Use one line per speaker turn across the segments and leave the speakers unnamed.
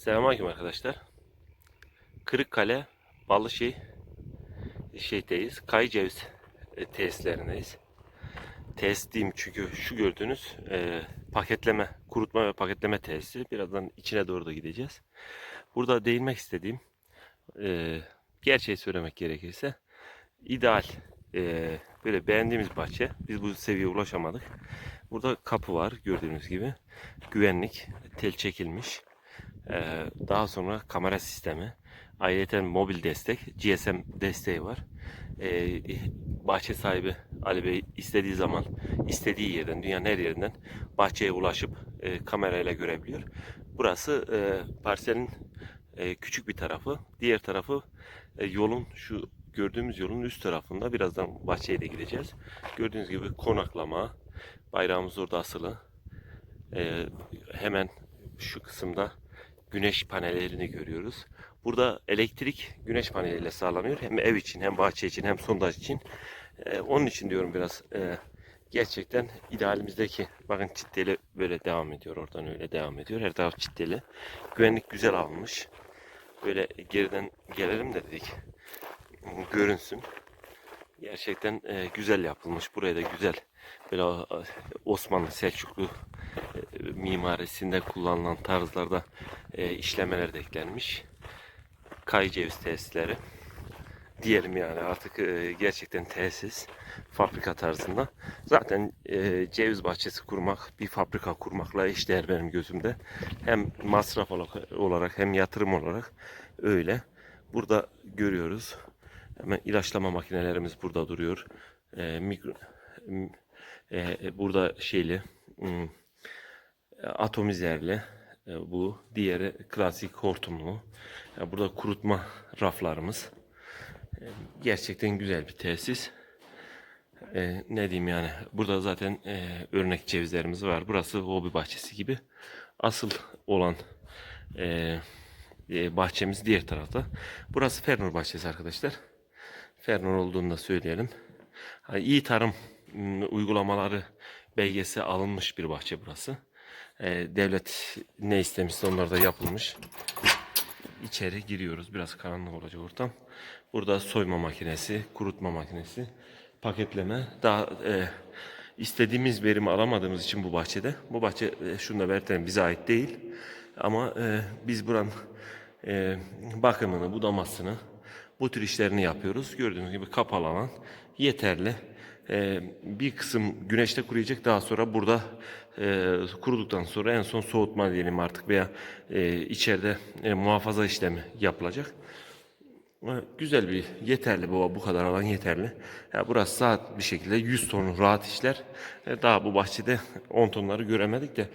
Selamünaleyküm arkadaşlar. Kırıkkale Ballışehir şeydeyiz. Kay ceviz e, tesislerindeyiz. Tesis diyeyim çünkü şu gördüğünüz e, paketleme, kurutma ve paketleme tesisi. Birazdan içine doğru da gideceğiz. Burada değinmek istediğim e, gerçeği söylemek gerekirse ideal e, böyle beğendiğimiz bahçe. Biz bu seviyeye ulaşamadık. Burada kapı var gördüğünüz gibi. Güvenlik, tel çekilmiş. Ee, daha sonra kamera sistemi, ayrıca mobil destek, GSM desteği var. Ee, bahçe sahibi Ali Bey istediği zaman istediği yerden, dünyanın her yerinden bahçeye ulaşıp e, kamerayla görebiliyor. Burası e, parselin e, küçük bir tarafı, diğer tarafı yolun şu gördüğümüz yolun üst tarafında. Birazdan bahçeye de gideceğiz. Gördüğünüz gibi konaklama, bayrağımız orada asılı. E, hemen şu kısımda güneş panellerini görüyoruz. Burada elektrik güneş paneliyle sağlanıyor. Hem ev için hem bahçe için hem sondaj için. Ee, onun için diyorum biraz e, gerçekten idealimizdeki bakın çitteli böyle devam ediyor. Oradan öyle devam ediyor. Her taraf çitteli. Güvenlik güzel alınmış. Böyle geriden gelelim de dedik. Görünsün. Gerçekten e, güzel yapılmış. Buraya da güzel böyle e, Osmanlı Selçuklu e, mimarisinde kullanılan tarzlarda e, işlemeler de eklenmiş. Kay ceviz tesisleri. Diyelim yani artık e, gerçekten tesis fabrika tarzında. Zaten e, ceviz bahçesi kurmak bir fabrika kurmakla eşdeğer benim gözümde. Hem masraf olarak- hem yatırım olarak öyle. Burada görüyoruz. Hemen ilaçlama makinelerimiz burada duruyor. E, mikro, e, burada şeyli atomizerli e, bu. Diğeri klasik hortumlu. E, Burada kurutma raflarımız. E, Gerçekten güzel bir tesis. Ne diyeyim yani. Burada zaten örnek cevizlerimiz var. Burası hobi bahçesi gibi. Asıl olan bahçemiz diğer tarafta. Burası Fernur bahçesi arkadaşlar. Fernur olduğunu da söyleyelim. Ha, iyi tarım uygulamaları belgesi alınmış bir bahçe burası. Ee, devlet ne istemişse onlar da yapılmış. İçeri giriyoruz. Biraz karanlık olacak ortam. Burada soyma makinesi, kurutma makinesi, paketleme. Daha e, istediğimiz verimi alamadığımız için bu bahçede. Bu bahçe e, şunu da belirtelim bize ait değil. Ama e, biz buranın e, bakımını, budamasını, bu tür işlerini yapıyoruz. Gördüğünüz gibi kapalı alan yeterli. Ee, bir kısım güneşte kuruyacak. Daha sonra burada e, kuruduktan sonra en son soğutma diyelim artık veya e, içeride e, muhafaza işlemi yapılacak. Güzel bir yeterli bu bu kadar alan yeterli. Ya burası rahat bir şekilde 100 ton rahat işler. Daha bu bahçede 10 tonları göremedik de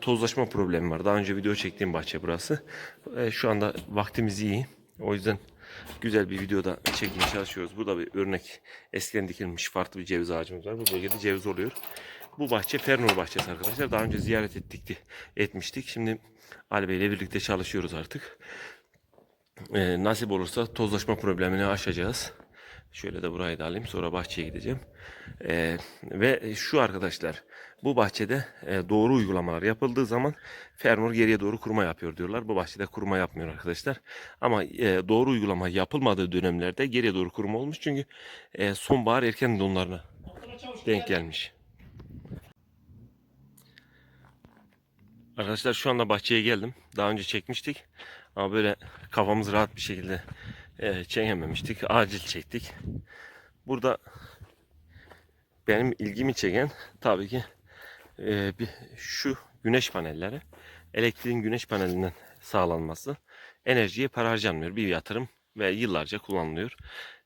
tozlaşma problemi var. Daha önce video çektiğim bahçe burası. Şu anda vaktimiz iyi. O yüzden güzel bir videoda çekmeye çalışıyoruz. Burada bir örnek eskiden dikilmiş farklı bir ceviz ağacımız var. Bu bölgede ceviz oluyor. Bu bahçe Fernur bahçesi arkadaşlar. Daha önce ziyaret ettik etmiştik. Şimdi Ali Bey ile birlikte çalışıyoruz artık. Ee, nasip olursa tozlaşma problemini aşacağız. Şöyle de burayı da alayım. Sonra bahçeye gideceğim. Ee, ve şu arkadaşlar bu bahçede e, doğru uygulamalar yapıldığı zaman Fernur geriye doğru kurma yapıyor diyorlar. Bu bahçede kurma yapmıyor arkadaşlar. Ama e, doğru uygulama yapılmadığı dönemlerde geriye doğru kurma olmuş. Çünkü e, sonbahar erken donlarına denk gelmiş. Arkadaşlar şu anda bahçeye geldim. Daha önce çekmiştik. Ama böyle kafamız rahat bir şekilde e, çekememiştik. Acil çektik. Burada benim ilgimi çeken tabii ki e, bir, şu güneş panelleri. Elektriğin güneş panelinden sağlanması. Enerjiye para harcanmıyor. Bir yatırım ve yıllarca kullanılıyor.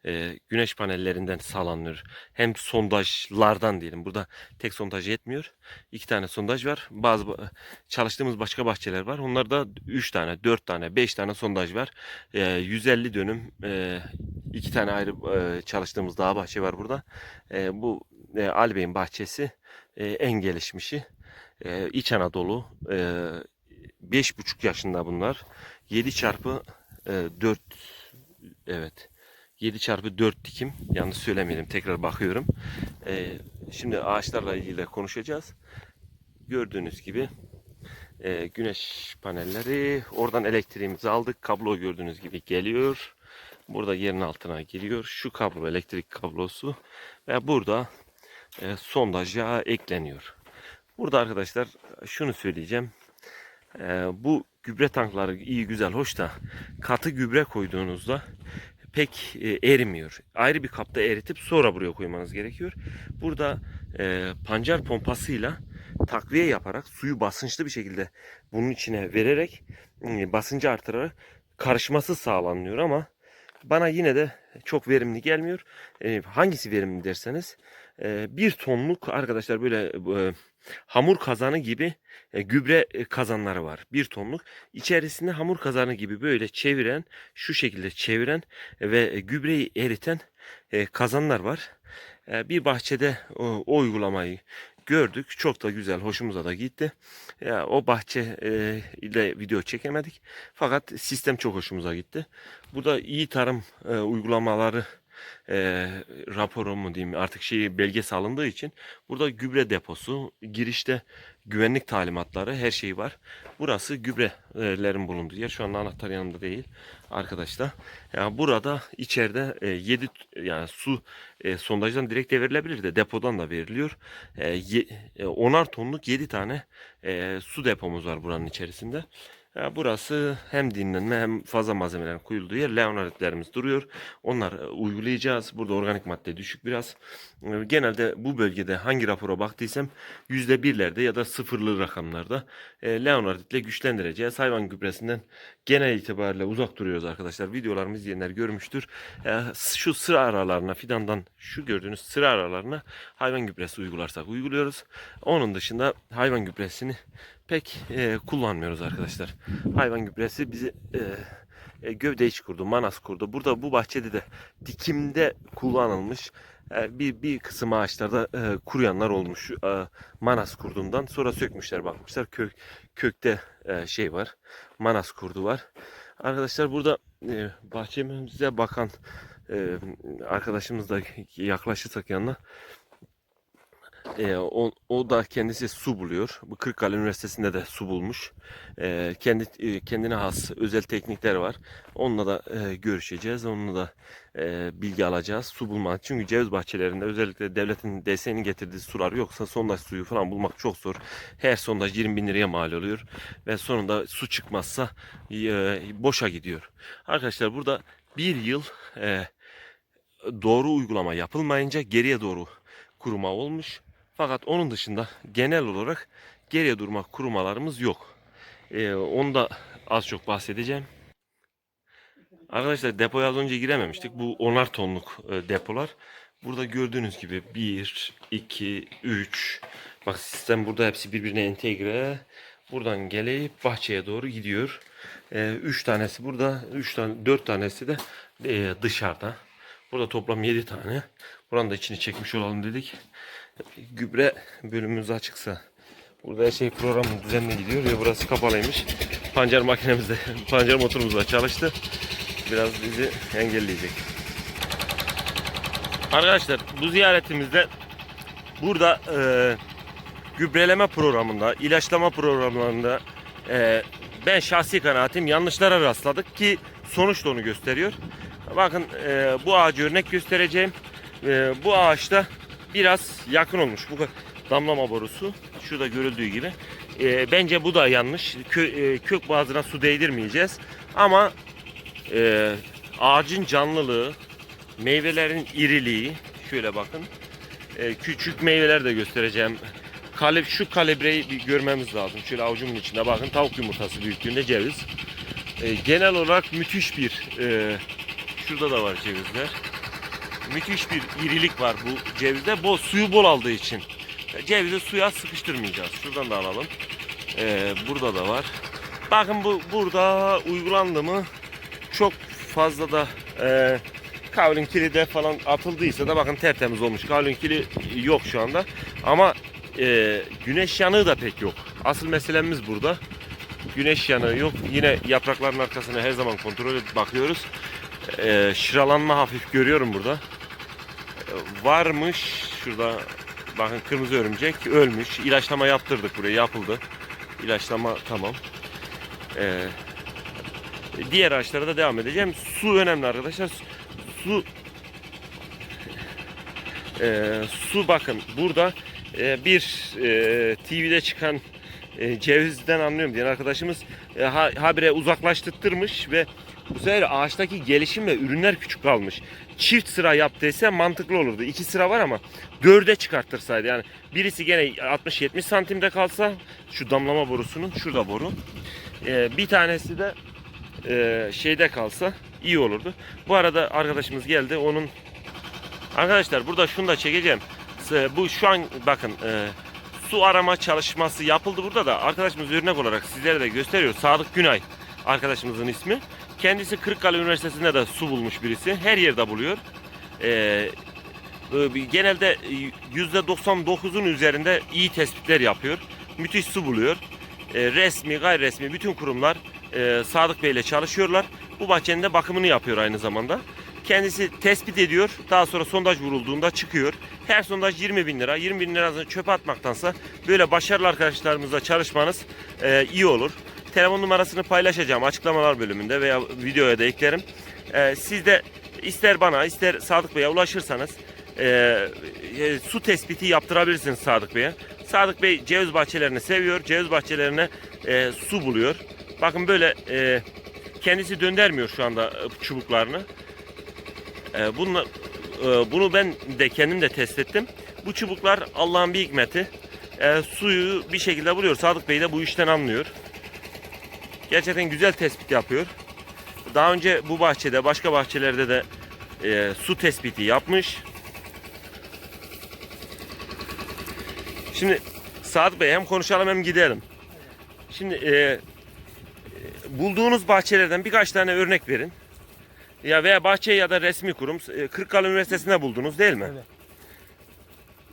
E, güneş panellerinden sağlanıyor. Hem sondajlardan diyelim. Burada tek sondaj yetmiyor. İki tane sondaj var. Bazı ba- çalıştığımız başka bahçeler var. Onlarda 3 tane, 4 tane, 5 tane sondaj var. E, 150 dönüm e, iki tane ayrı e, çalıştığımız dağ bahçe var burada. E, bu e, Ali Bey'in bahçesi e, en gelişmişi. E, İç Anadolu. E, 5,5 yaşında bunlar. 7 çarpı e, 4 evet. 7 çarpı 4 dikim. Yanlış söylemeyelim. Tekrar bakıyorum. E, şimdi ağaçlarla ilgili konuşacağız. Gördüğünüz gibi e, güneş panelleri. Oradan elektriğimizi aldık. Kablo gördüğünüz gibi geliyor. Burada yerin altına giriyor. Şu kablo elektrik kablosu ve burada e, sondaja ekleniyor. Burada arkadaşlar şunu söyleyeceğim. E, bu gübre tankları iyi güzel hoş da katı gübre koyduğunuzda pek e, erimiyor. Ayrı bir kapta eritip sonra buraya koymanız gerekiyor. Burada e, pancar pompasıyla takviye yaparak suyu basınçlı bir şekilde bunun içine vererek e, basıncı artırarak karışması sağlanıyor ama bana yine de çok verimli gelmiyor. E, hangisi verimli derseniz e, bir tonluk arkadaşlar böyle e, hamur kazanı gibi e, gübre e, kazanları var. Bir tonluk. İçerisinde hamur kazanı gibi böyle çeviren, şu şekilde çeviren ve e, gübreyi eriten e, kazanlar var. E, bir bahçede o, o uygulamayı gördük. Çok da güzel, hoşumuza da gitti. Ya o bahçe e, ile video çekemedik. Fakat sistem çok hoşumuza gitti. Burada iyi tarım e, uygulamaları e, raporu mu diyeyim artık şey belgesi alındığı için burada gübre deposu, girişte güvenlik talimatları her şey var. Burası gübrelerin bulunduğu yer. Şu anda anahtar yanımda değil arkadaşlar. Yani burada içeride e, 7 yani su sondajdan direkt de verilebilir de depodan da veriliyor. E, ye, e, 10'ar tonluk 7 tane su depomuz var buranın içerisinde. Burası hem dinlenme hem fazla malzemelerin koyulduğu yer. Leonarditlerimiz duruyor. Onları e, uygulayacağız. Burada organik madde düşük biraz. E, Genelde bu bölgede hangi rapora baktıysam %1'lerde ya da sıfırlı rakamlarda e, Leonarditle güçlendireceğiz. Hayvan gübresinden genel itibariyle uzak duruyoruz arkadaşlar. Videolarımı izleyenler görmüştür. Şu sıra aralarına fidandan şu gördüğünüz sıra aralarına hayvan gübresi uygularsak uyguluyoruz. Onun dışında hayvan gübresini pek e, kullanmıyoruz arkadaşlar. Hayvan gübresi bizi e, e, gövde iç kurdu, manas kurdu. Burada bu bahçede de dikimde kullanılmış e, bir bir kısım ağaçlarda e, kuruyanlar olmuş. E, manas kurdundan sonra sökmüşler bakmışlar kök kökte e, şey var. Manas kurdu var. Arkadaşlar burada e, bahçemize bakan e, arkadaşımız da yaklaşırsak yanına e, o, o da kendisi su buluyor. Bu Kırıkkale Üniversitesi'nde de su bulmuş. E, kendi e, kendine has özel teknikler var. Onunla da e, görüşeceğiz. Onunla da e, bilgi alacağız. Su bulmak. Çünkü ceviz bahçelerinde özellikle devletin desteğini getirdiği sular yoksa sondaj suyu falan bulmak çok zor. Her sondaj 20 bin liraya mal oluyor. Ve sonunda su çıkmazsa e, boşa gidiyor. Arkadaşlar burada bir yıl e, doğru uygulama yapılmayınca geriye doğru kuruma olmuş. Fakat onun dışında genel olarak geriye durma kurumalarımız yok. Ee, onu da az çok bahsedeceğim. Arkadaşlar depoya az önce girememiştik. Bu onar tonluk e, depolar. Burada gördüğünüz gibi 1, 2, 3. Bak sistem burada hepsi birbirine entegre. Buradan gelip bahçeye doğru gidiyor. 3 tanesi burada, 3 tane 4 tanesi de e, dışarıda. Burada toplam 7 tane. Buranın da içini çekmiş olalım dedik. Gübre bölümümüz açıksa burada şey programın düzenli gidiyor ve burası kapalıymış. Pancar makinemiz de, pancar motorumuz da çalıştı. Biraz bizi engelleyecek. Arkadaşlar bu ziyaretimizde burada e, gübreleme programında, ilaçlama programlarında e, ben şahsi kanaatim yanlışlara rastladık ki sonuç da onu gösteriyor. Bakın e, bu ağacı örnek göstereceğim. E, bu ağaçta biraz yakın olmuş. Bu damlama borusu şurada görüldüğü gibi. E, bence bu da yanlış. Kö, e, kök bazına su değdirmeyeceğiz. Ama e, ağacın canlılığı, meyvelerin iriliği şöyle bakın. E, küçük meyveler de göstereceğim. Kalib, şu kalibreyi bir görmemiz lazım. Şöyle avucumun içinde bakın tavuk yumurtası büyüklüğünde ceviz. E, genel olarak müthiş bir e, şurada da var cevizler. Müthiş bir irilik var bu cevizde. Bol suyu bol aldığı için. Cevizi suya sıkıştırmayacağız. Şuradan da alalım. E, burada da var. Bakın bu burada uygulandı mı çok fazla da e, kavlin kili de falan atıldıysa da bakın tertemiz olmuş. Kavlin kili yok şu anda. Ama e, güneş yanığı da pek yok. Asıl meselemiz burada. Güneş yanığı yok. Yine yaprakların arkasına her zaman kontrol edip bakıyoruz. E, şıralanma hafif görüyorum burada. E, varmış. Şurada bakın kırmızı örümcek ölmüş. İlaçlama yaptırdık buraya yapıldı. ilaçlama tamam. Ee, diğer ağaçlara da devam edeceğim. Su önemli arkadaşlar. Su Ee, su bakın burada e, bir e, TV'de çıkan e, cevizden anlıyorum diyen arkadaşımız e, ha, habire uzaklaştırtmış ve bu sefer ağaçtaki gelişim ve ürünler küçük kalmış. Çift sıra yap dese mantıklı olurdu. İki sıra var ama dörde çıkarttırsaydı. Yani birisi gene 60-70 santimde kalsa şu damlama borusunun şurada boru. E, bir tanesi de e, şeyde kalsa iyi olurdu. Bu arada arkadaşımız geldi. Onun Arkadaşlar burada şunu da çekeceğim. S- Bu şu an bakın e, su arama çalışması yapıldı burada da arkadaşımız örnek olarak sizlere de gösteriyor. Sadık Günay arkadaşımızın ismi. Kendisi Kırıkkale Üniversitesi'nde de su bulmuş birisi. Her yerde buluyor. E, e, genelde e, %99'un üzerinde iyi tespitler yapıyor. Müthiş su buluyor. E, resmi, gayri resmi bütün kurumlar e, Sadık Bey ile çalışıyorlar. Bu bahçenin de bakımını yapıyor aynı zamanda. Kendisi tespit ediyor. Daha sonra sondaj vurulduğunda çıkıyor. Her sondaj 20 bin lira. 20 bin lirasını çöpe atmaktansa böyle başarılı arkadaşlarımızla çalışmanız e, iyi olur. Telefon numarasını paylaşacağım açıklamalar bölümünde veya videoya da eklerim. E, siz de ister bana ister Sadık Bey'e ulaşırsanız e, e, su tespiti yaptırabilirsiniz Sadık Bey'e. Sadık Bey ceviz bahçelerini seviyor. Ceviz bahçelerine e, su buluyor. Bakın böyle e, kendisi döndürmüyor şu anda e, çubuklarını. E, bununla, e, bunu ben de kendim de test ettim. Bu çubuklar Allah'ın bir hikmeti. E, suyu bir şekilde buluyor. Sadık Bey de bu işten anlıyor. Gerçekten güzel tespit yapıyor. Daha önce bu bahçede, başka bahçelerde de e, su tespiti yapmış. Şimdi Sadık Bey hem konuşalım hem gidelim. Şimdi e, e, bulduğunuz bahçelerden birkaç tane örnek verin. Ya veya bahçe ya da resmi kurum e, Kırıkkale Üniversitesi'nde buldunuz değil mi?
Evet.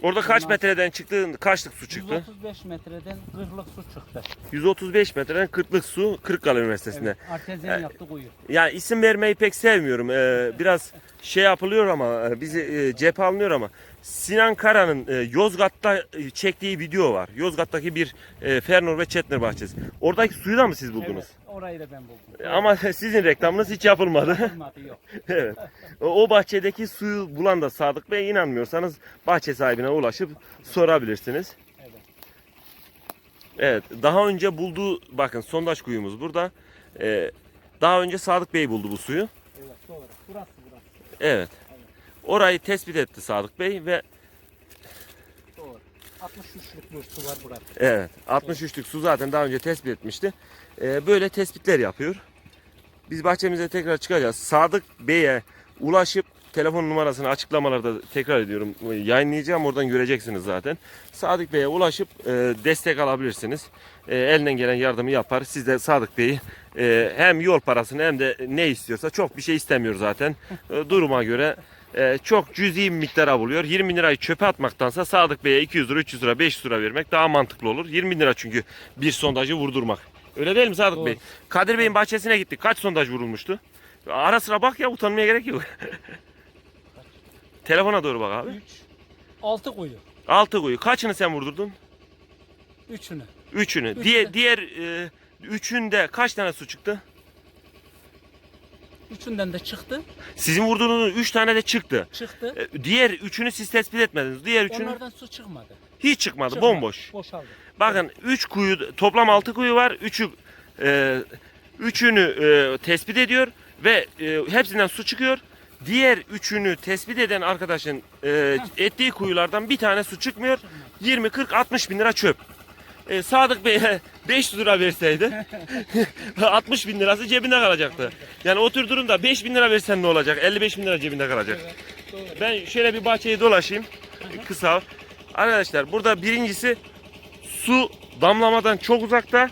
Orada kaç
Ondan-
metreden çıktı, kaçlık su çıktı?
135 metreden 40'lık su çıktı.
135 metreden 40'lık su Kırıkkale Üniversitesi'nde.
Evet, artezyen
E,
yaptı kuyu.
Yani isim vermeyi pek sevmiyorum. Ee, biraz şey yapılıyor ama e, bizi e, cephe alınıyor ama Sinan Kara'nın e, Yozgat'ta e, çektiği video var. Yozgat'taki bir e, Fernur ve Çetner bahçesi. Oradaki suyu da mı siz buldunuz?
Evet, orayı da ben buldum.
Ama sizin reklamınız hiç yapılmadı.
Olmadı yok.
evet. O, bahçedeki suyu bulan da Sadık Bey inanmıyorsanız bahçe sahibine ulaşıp sorabilirsiniz.
Evet.
Evet. Daha önce bulduğu bakın sondaj kuyumuz burada. Ee, daha önce Sadık Bey buldu bu suyu.
Evet doğru. Burası burası.
Evet. Orayı tespit etti Sadık Bey ve.
63'lük bir su var burada.
evet 63'lük su zaten daha önce tespit etmişti. Ee, böyle tespitler yapıyor. Biz bahçemize tekrar çıkacağız. Sadık Bey'e ulaşıp telefon numarasını açıklamalarda tekrar ediyorum yayınlayacağım oradan göreceksiniz zaten. Sadık Bey'e ulaşıp e, destek alabilirsiniz. E, elinden gelen yardımı yapar. Siz de Sadık Bey'i e, hem yol parasını hem de ne istiyorsa çok bir şey istemiyor zaten. E, duruma göre e, çok cüzi bir miktara buluyor. 20 bin lirayı çöpe atmaktansa Sadık Bey'e 200 lira, 300 lira, 500 lira vermek daha mantıklı olur. 20 bin lira çünkü bir sondajı vurdurmak. Öyle değil mi Sadık
Doğru.
Bey? Kadir Bey'in bahçesine gittik. Kaç sondaj vurulmuştu? Ara sıra bak ya utanmaya gerek yok. Telefona doğru bak abi.
3 6 kuyu.
Altı kuyu. Kaçını sen vurdurdun?
Üçünü.
Üçünü.
Üçünü.
Diğer diğer e, üçünde kaç tane su çıktı?
Üçünden de çıktı.
Sizin vurduğunuz üç tane de çıktı.
Çıktı.
E, Diğer üçünü siz tespit etmediniz. Diğer üçünü
Onlardan su çıkmadı.
hiç çıkmadı.
Çıkmadı.
Bomboş.
Boşaldı.
Bakın 3 kuyu toplam 6 kuyu var. Üçü e, üçünü e, tespit ediyor ve e, hepsinden su çıkıyor. Diğer üçünü tespit eden arkadaşın e, ettiği kuyulardan bir tane su çıkmıyor. 20 40 60 bin lira çöp. E, Sadık Bey'e 500 lira verseydi 60 bin lirası cebinde kalacaktı. Yani otur durumda 5 bin lira versen ne olacak? 55 bin lira cebinde kalacak.
Evet.
Ben şöyle bir bahçeyi dolaşayım. Kısa. Arkadaşlar burada birincisi su damlamadan çok uzakta.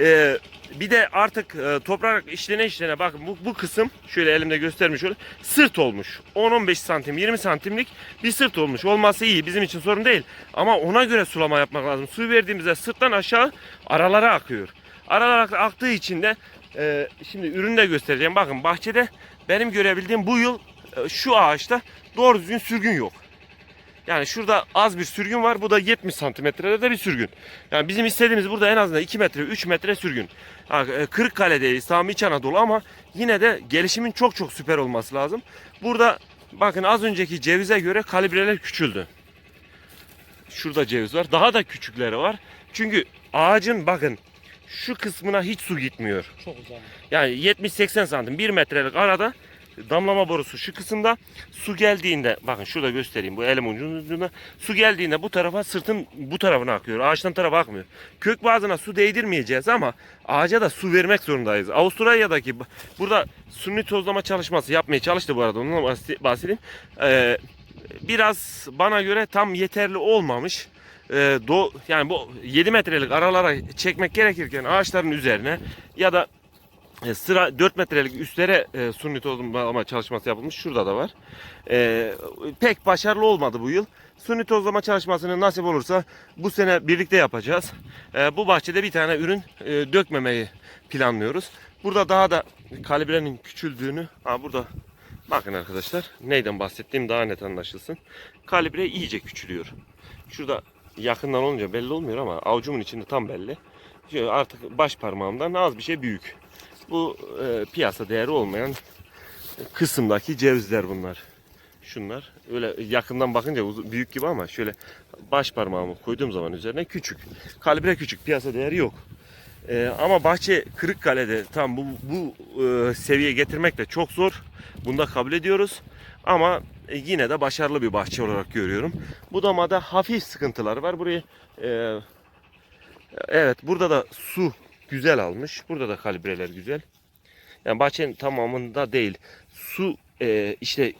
Ee, bir de artık e, toprak işlene işlene bakın bu, bu kısım şöyle elimde göstermiş olayım sırt olmuş. 10-15 santim 20 santimlik bir sırt olmuş. Olması iyi bizim için sorun değil. Ama ona göre sulama yapmak lazım. Suyu verdiğimizde sırttan aşağı aralara akıyor. Aralara aktığı için de e, şimdi ürünü de göstereceğim. Bakın bahçede benim görebildiğim bu yıl e, şu ağaçta doğru düzgün sürgün yok. Yani şurada az bir sürgün var. Bu da 70 santimetrede bir sürgün. Yani bizim istediğimiz burada en azından 2 metre, 3 metre sürgün. Ha, e, Kırıkkale'deyiz, tam İç Anadolu ama yine de gelişimin çok çok süper olması lazım. Burada bakın az önceki cevize göre kalibreler küçüldü. Şurada ceviz var. Daha da küçükleri var. Çünkü ağacın bakın şu kısmına hiç su gitmiyor.
Çok uzak.
Yani 70-80 santim 1 metrelik arada damlama borusu şu kısımda su geldiğinde bakın şurada göstereyim bu elim ucunda su geldiğinde bu tarafa sırtın bu tarafına akıyor. Ağaçtan tarafa akmıyor. Kök bazına su değdirmeyeceğiz ama ağaca da su vermek zorundayız. Avustralya'daki burada suni tozlama çalışması yapmaya çalıştı bu arada ondan bahsedeyim. Ee, biraz bana göre tam yeterli olmamış. Ee, do, yani bu 7 metrelik aralara çekmek gerekirken ağaçların üzerine ya da e, sıra 4 metrelik üstlere e, suni tozlama çalışması yapılmış. Şurada da var. E, pek başarılı olmadı bu yıl. Suni tozlama çalışmasını nasip olursa bu sene birlikte yapacağız. E, bu bahçede bir tane ürün e, dökmemeyi planlıyoruz. Burada daha da kalibrenin küçüldüğünü, ha burada bakın arkadaşlar neyden bahsettiğim daha net anlaşılsın. Kalibre iyice küçülüyor. Şurada yakından olunca belli olmuyor ama avucumun içinde tam belli. Artık baş parmağımdan az bir şey büyük. Bu e, piyasa değeri olmayan kısımdaki cevizler bunlar. Şunlar öyle yakından bakınca büyük gibi ama şöyle baş parmağımı koyduğum zaman üzerine küçük. Kalibre küçük, piyasa değeri yok. E, ama bahçe Kırıkkale'de tam bu, bu e, seviyeye getirmek de çok zor. Bunu da kabul ediyoruz. Ama e, yine de başarılı bir bahçe olarak görüyorum. Budamada hafif sıkıntıları var. Burayı e, evet burada da su güzel almış. Burada da kalibreler güzel. Yani bahçenin tamamında değil. Su e, işte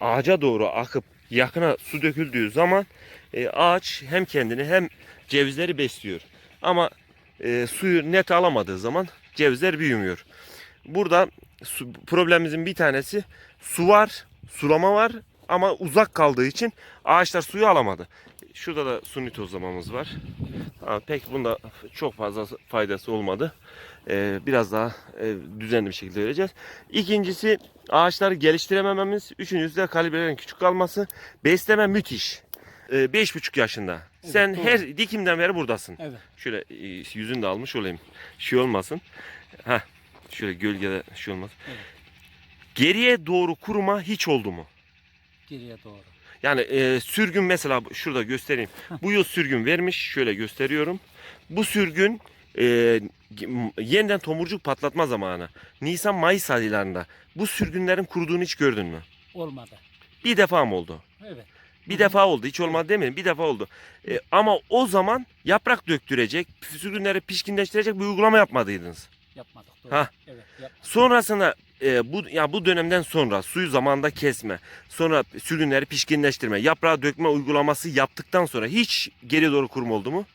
ağaca doğru akıp yakına su döküldüğü zaman e, ağaç hem kendini hem cevizleri besliyor. Ama e, suyu net alamadığı zaman cevizler büyümüyor. Burada su, problemimizin bir tanesi su var, sulama var ama uzak kaldığı için ağaçlar suyu alamadı. Şurada da suni tozlamamız var. Ha, pek bunda çok fazla faydası olmadı. Ee, biraz daha e, düzenli bir şekilde vereceğiz. İkincisi ağaçları geliştiremememiz. Üçüncüsü de kalibrelerin küçük kalması. Besleme müthiş. Ee, beş buçuk yaşında.
Evet,
Sen
doğru.
her dikimden beri buradasın.
Evet.
Şöyle e, yüzünü de almış olayım. Şey olmasın. Ha, şöyle gölgede şey olmaz.
Evet.
Geriye doğru kuruma hiç oldu mu?
Geriye doğru.
Yani e, sürgün mesela şurada göstereyim. Bu yıl sürgün vermiş. Şöyle gösteriyorum. Bu sürgün e, yeniden tomurcuk patlatma zamanı. Nisan Mayıs aylarında. Bu sürgünlerin kuruduğunu hiç gördün mü?
Olmadı.
Bir defa mı oldu?
Evet.
Bir
Hı
defa oldu. Hiç olmadı demeyin. Bir defa oldu. E, ama o zaman yaprak döktürecek, sürgünleri pişkinleştirecek bir uygulama yapmadıydınız.
Yapmadık. Doğru.
Ha.
Evet. Yap.
Sonrasında e, bu ya bu dönemden sonra suyu zamanında kesme, sonra sürgünleri pişkinleştirme, yaprağı dökme uygulaması yaptıktan sonra hiç geri doğru kurum oldu mu?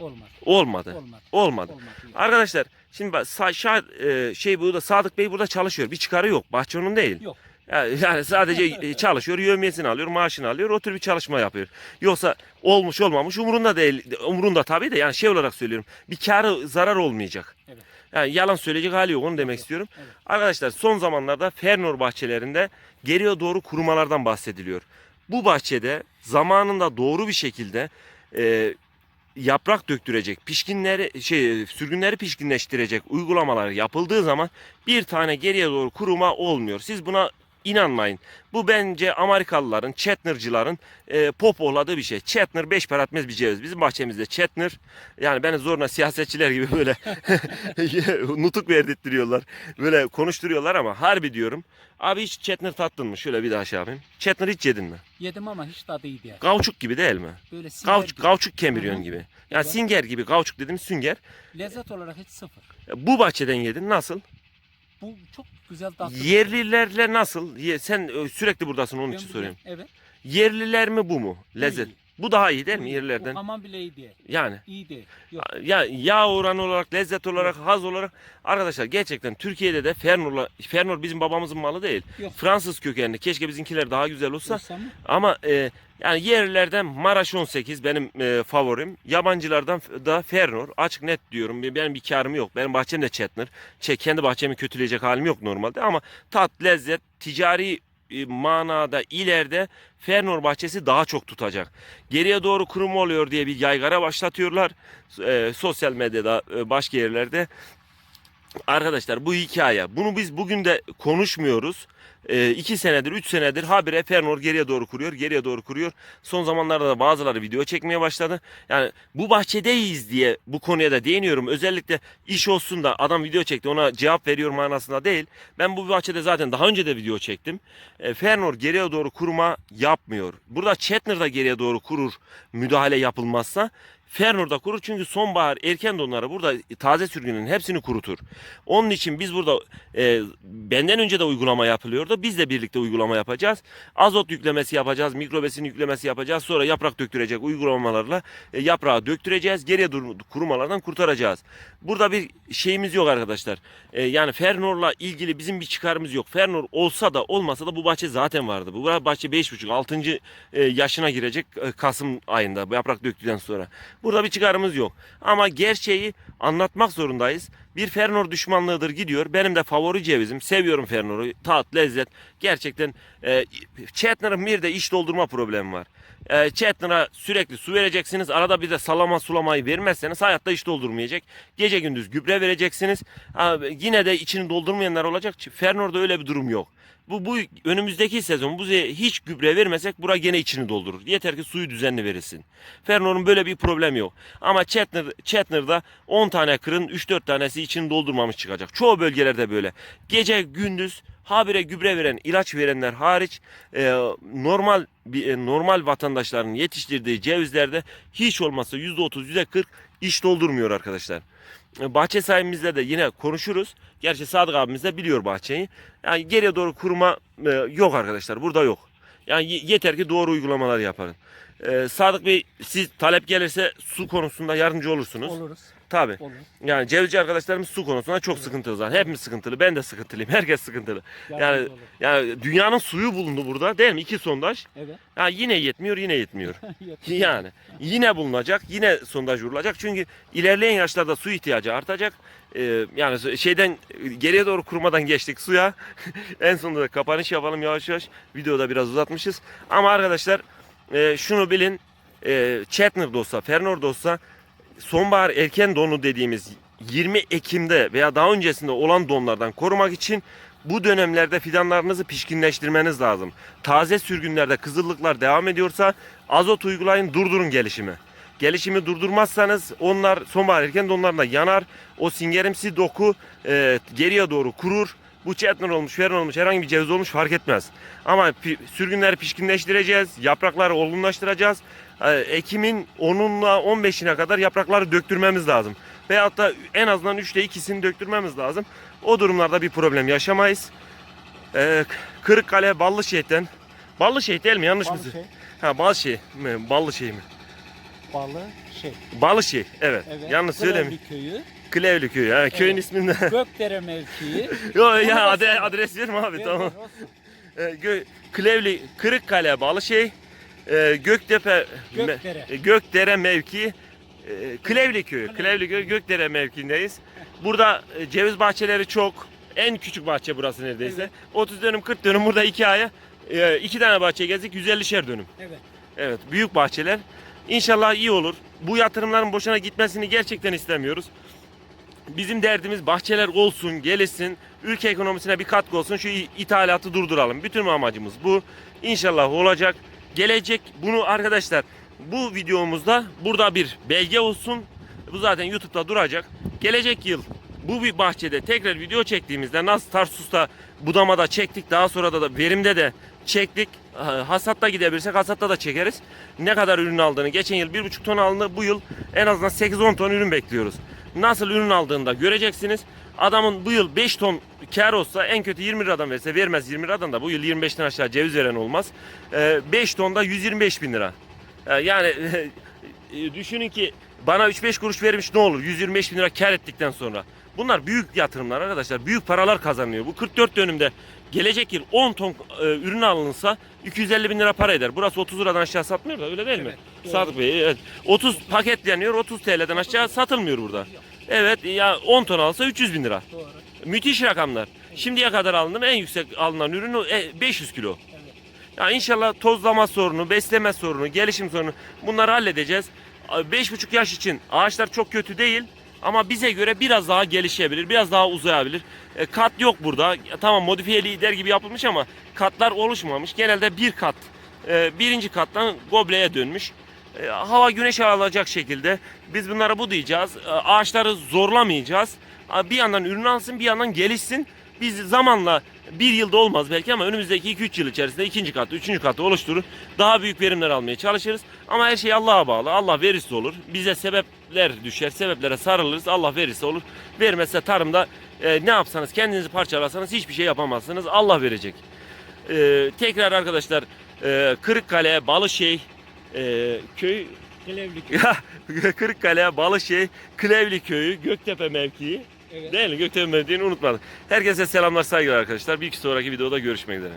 Olmadı.
Olmadı.
Olmadı.
Olmadı.
Olmadı. yani.
Arkadaşlar şimdi bak Şah- e, şey burada Sadık Bey burada çalışıyor. Bir çıkarı yok. Bahçe onun değil.
Yok.
Ya- Yani sadece e, çalışıyor, yövmiyesini alıyor, maaşını alıyor, o tür bir çalışma yapıyor. Yoksa olmuş olmamış umurunda değil, umurunda tabii de yani şey olarak söylüyorum. Bir karı zarar olmayacak.
Evet.
Yani yalan söyleyecek hali yok onu demek istiyorum.
Evet.
Arkadaşlar son zamanlarda Fernor bahçelerinde geriye doğru kurumalardan bahsediliyor. Bu bahçede zamanında doğru bir şekilde e, yaprak döktürecek, pişkinleri şey sürgünleri pişkinleştirecek uygulamalar yapıldığı zaman bir tane geriye doğru kuruma olmuyor. Siz buna inanmayın. Bu bence Amerikalıların, Chetner'cıların e, popohladığı bir şey. Chetner beş para etmez bir ceviz. Bizim bahçemizde Chetner yani beni zorla siyasetçiler gibi böyle nutuk verdirtiyorlar. Böyle konuşturuyorlar ama harbi diyorum. Abi hiç Chetner tattın mı? Şöyle bir daha şey yapayım. Chetner hiç yedin mi?
Yedim ama hiç tadı iyi değil.
Kauçuk gibi değil mi?
Böyle singer
Kauçuk,
gibi.
kauçuk kemiriyorsun gibi. Yani
Evet.
singer gibi kauçuk dedim sünger.
Lezzet olarak hiç sıfır.
Bu bahçeden yedin nasıl?
Bu çok güzel tatlı.
Yerlilerle nasıl? Ye- Sen e, sürekli buradasın onun
Ben
için
bir-
soruyorum.
Evet.
Yerliler mi bu mu? Lezzet.
iyi.
Bu daha iyi değil mi
iyi.
yerlilerden?
Bu aman bile iyi değil.
Yani
İyi değil. Yok.
ya yağ oranı olarak, lezzet olarak, haz olarak arkadaşlar gerçekten Türkiye'de de Fernur'la Fernur bizim babamızın malı değil.
Yok.
Fransız kökenli. Keşke bizimkiler daha güzel olsa.
Olsa mı?
Ama e, yani yerlilerden Maraş 18 benim e, favorim. Yabancılardan da Fernur. Açık net diyorum. Benim bir karım yok. Benim bahçem de Chetner. Şey, kendi bahçemi kötüleyecek halim yok normalde ama tat, lezzet, ticari manada ileride Fernor bahçesi daha çok tutacak. Geriye doğru kurum oluyor diye bir yaygara başlatıyorlar. E, sosyal medyada e, başka yerlerde. Arkadaşlar bu hikaye. Bunu biz bugün de konuşmuyoruz. E, senedir, üç senedir habire Fernor geriye doğru kuruyor, geriye doğru kuruyor. Son zamanlarda da bazıları video çekmeye başladı. Yani bu bahçedeyiz diye bu konuya da değiniyorum. Özellikle iş olsun da adam video çekti ona cevap veriyor manasında değil. Ben bu bahçede zaten daha önce de video çektim. E, Fernor geriye doğru kuruma yapmıyor. Burada Chetner da geriye doğru kurur müdahale yapılmazsa. Fernur'da kurur çünkü sonbahar erken donları burada taze sürgünün hepsini kurutur. Onun için biz burada e, benden önce de uygulama yapılıyordu. Biz de birlikte uygulama yapacağız. Azot yüklemesi yapacağız, mikrobesin yüklemesi yapacağız. Sonra yaprak döktürecek uygulamalarla e, yaprağı döktüreceğiz. Geriye dur- kurumalardan kurtaracağız. Burada bir şeyimiz yok arkadaşlar. E, yani Fernor'la ilgili bizim bir çıkarımız yok. Fernor olsa da olmasa da bu bahçe zaten vardı. Bu bahçe 5,5 6. e, yaşına girecek e, Kasım ayında yaprak döktükten sonra. Burada bir çıkarımız yok. Ama gerçeği anlatmak zorundayız. Bir Fernor düşmanlığıdır gidiyor. Benim de favori cevizim. Seviyorum Fernor'u. Tat, lezzet. Gerçekten e, Chetner'ın bir de iç doldurma problemi var. E, Chetner'a sürekli su vereceksiniz. Arada bir de salama sulamayı vermezseniz hayatta iç doldurmayacak. Gece gündüz gübre vereceksiniz. Ha, yine de içini doldurmayanlar olacak. Fernor'da öyle bir durum yok. Bu, bu önümüzdeki sezon bu hiç gübre vermesek bura gene içini doldurur. Yeter ki suyu düzenli verilsin. Fernor'un böyle bir problemi yok. Ama Chetner, Chetner'da 10 tane kırın 3-4 tanesi içini doldurmamış çıkacak. Çoğu bölgelerde böyle. Gece gündüz habire gübre veren, ilaç verenler hariç e, normal e, normal vatandaşların yetiştirdiği cevizlerde hiç olmazsa %30 %40 iç doldurmuyor arkadaşlar. E, Bahçe sahibimizle de yine konuşuruz. Gerçi Sadık abimiz de biliyor bahçeyi. Yani geriye doğru kuruma e, yok arkadaşlar. Burada yok. Yani ye- yeter ki doğru uygulamalar yapın. E, Sadık Bey siz talep gelirse su konusunda yardımcı olursunuz.
Oluruz. Olur.
Yani cevizci arkadaşlarımız su konusunda çok sıkıntılı zaten. Hepimiz sıkıntılı. Ben de sıkıntılıyım. Herkes sıkıntılı. Yani
Yardımcı
yani dünyanın suyu bulundu burada değil mi? İki sondaj.
Evet.
Ha yine yetmiyor, yine yetmiyor. Yani yine bulunacak, yine sondaj vurulacak. Çünkü ilerleyen yaşlarda su ihtiyacı artacak. Ee, yani şeyden geriye doğru kurumadan geçtik suya. en sonunda da kapanış yapalım yavaş yavaş. Videoda biraz uzatmışız. Ama arkadaşlar e, şunu bilin. E, Chetner olsa, Fernor da olsa sonbahar erken donu dediğimiz 20 Ekim'de veya daha öncesinde olan donlardan korumak için bu dönemlerde fidanlarınızı pişkinleştirmeniz lazım. Taze sürgünlerde kızıllıklar devam ediyorsa azot uygulayın durdurun gelişimi. Gelişimi durdurmazsanız onlar sonbahar erken donlarında yanar. O singerimsi doku e, geriye doğru kurur. Bu çetner olmuş, feren olmuş, herhangi bir ceviz olmuş fark etmez. Ama pi- sürgünleri pişkinleştireceğiz, yaprakları olgunlaştıracağız. Ekim'in 10'unla 15'ine kadar yaprakları döktürmemiz lazım. Veyahut da en azından 3'te 2'sini döktürmemiz lazım. O durumlarda bir problem yaşamayız. E, Kırıkkale Ballışehit'ten Ballışehit değil mi? Yanlış mı?
Balı şey,
Ha Ballışehit mi? Ballışehit mi?
balı şey.
Ballışehit evet.
Evet.
Yanlış söylemi.
Köyü.
Klevli köyü. Ha, köyün
Evet.
ismini de.
Gökdere mevkii.
Yo
Onu
ya
da
adre-
söyle.
adres verme abi
Ver,
tamam. E, Gö- Klevli Kırıkkale Ballışehit e, Göktepe
Gökdere.
Gökdere mevki e, Klevli köyü.
Klevli.
Klevli köyü Gökdere mevkiindeyiz. Burada e, ceviz bahçeleri çok. En küçük bahçe burası neredeyse.
Evet.
30 dönüm 40 dönüm burada iki aya e, iki tane bahçe gezdik 150'şer dönüm.
Evet.
Evet büyük bahçeler. İnşallah iyi olur. Bu yatırımların boşuna gitmesini gerçekten istemiyoruz. Bizim derdimiz bahçeler olsun, gelişsin, ülke ekonomisine bir katkı olsun, şu ithalatı durduralım. Bütün amacımız bu. İnşallah olacak. Gelecek bunu arkadaşlar bu videomuzda burada bir belge olsun. Bu zaten YouTube'da duracak. Gelecek yıl bu bir bahçede tekrar video çektiğimizde nasıl Tarsus'ta budamada çektik daha sonra da, da verimde de çektik. Ha- Hasatta gidebilirsek hasatta da çekeriz. Ne kadar ürün aldığını geçen yıl 1,5 ton aldı. Bu yıl en azından 8-10 ton ürün bekliyoruz. Nasıl ürün aldığını da göreceksiniz. Adamın bu yıl 5 ton kar olsa en kötü 20 liradan verse vermez 20 liradan da bu yıl 25'ten aşağı ceviz veren olmaz. 5 tonda 125 bin lira. Ee, Yani e, düşünün ki bana 3-5 kuruş vermiş ne olur 125 bin lira kar ettikten sonra. Bunlar büyük yatırımlar arkadaşlar. Büyük paralar kazanıyor. Bu 44 dönümde gelecek yıl 10 ton e, ürün alınsa 250 bin lira para eder. Burası 30 liradan aşağı satmıyor da öyle değil mi?
Evet.
Sadık Bey evet. 30 paketleniyor 30 TL'den aşağı satılmıyor burada. Evet ya 10 ton alsa 300 bin lira.
Doğru.
Müthiş rakamlar. Şimdiye kadar alınan en yüksek alınan ürün o, e, 500 kilo.
Evet.
Ya inşallah tozlama sorunu, besleme sorunu, gelişim sorunu bunları halledeceğiz. 5,5 yaş için ağaçlar çok kötü değil ama bize göre biraz daha gelişebilir, biraz daha uzayabilir. E, kat yok burada. Ya, Tamam modifiye lider gibi yapılmış ama katlar oluşmamış. Genelde bir kat, e, birinci kattan gobleye dönmüş. E, hava güneş alacak şekilde biz bunlara bu diyeceğiz. E, ağaçları zorlamayacağız. E, Bir yandan ürün alsın, bir yandan gelişsin. Biz zamanla bir yılda olmaz belki ama önümüzdeki 2-3 yıl içerisinde ikinci katı, üçüncü katı oluşturur. Daha büyük verimler almaya çalışırız. Ama her şey Allah'a bağlı. Allah verirse olur. Bize sebepler düşer. Sebeplere sarılırız. Allah verirse olur. Vermezse tarımda e, ne yapsanız kendinizi parçalasanız hiçbir şey yapamazsınız. Allah verecek. E, tekrar arkadaşlar e, Kırıkkale, Balışey e, köy Kırıkkale, Balışey, Klevli köyü, Göktepe mevkii.
Evet.
Değil mi? Göktepe mevkiini unutmadık. Herkese selamlar, saygılar arkadaşlar. Bir iki sonraki videoda görüşmek üzere.